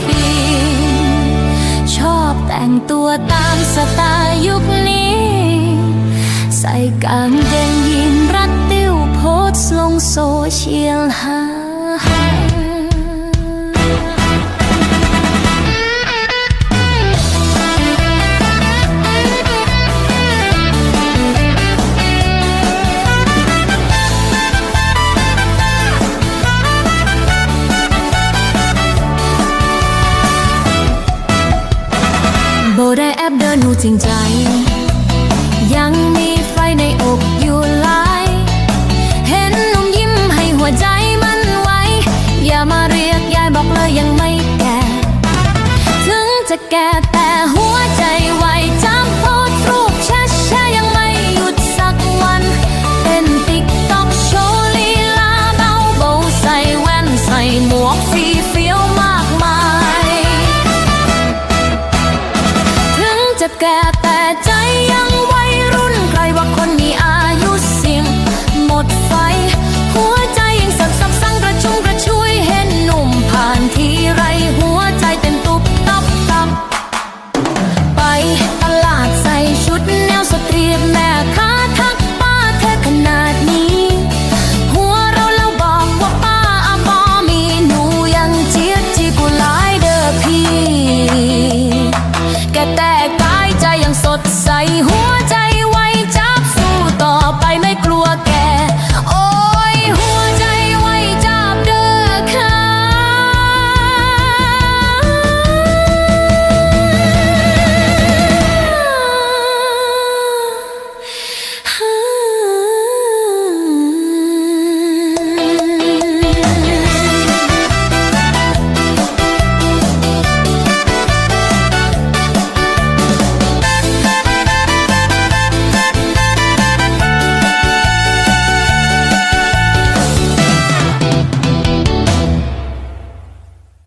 ทิ้งชอบแต่งตัวตามสไตล์ยุคนี้ ใส่กางเกงยีนรัดติ้วโพสลงโซเชียลหา หนูจริงใจ ยังมีไฟในอกอยู่หลาย เห็นหนุ่ยิ้มให้หัวใจมันไวอย่ามาเรียกยายบอกเลยยังไม่แก่ ถึงจะแก่แต่ get that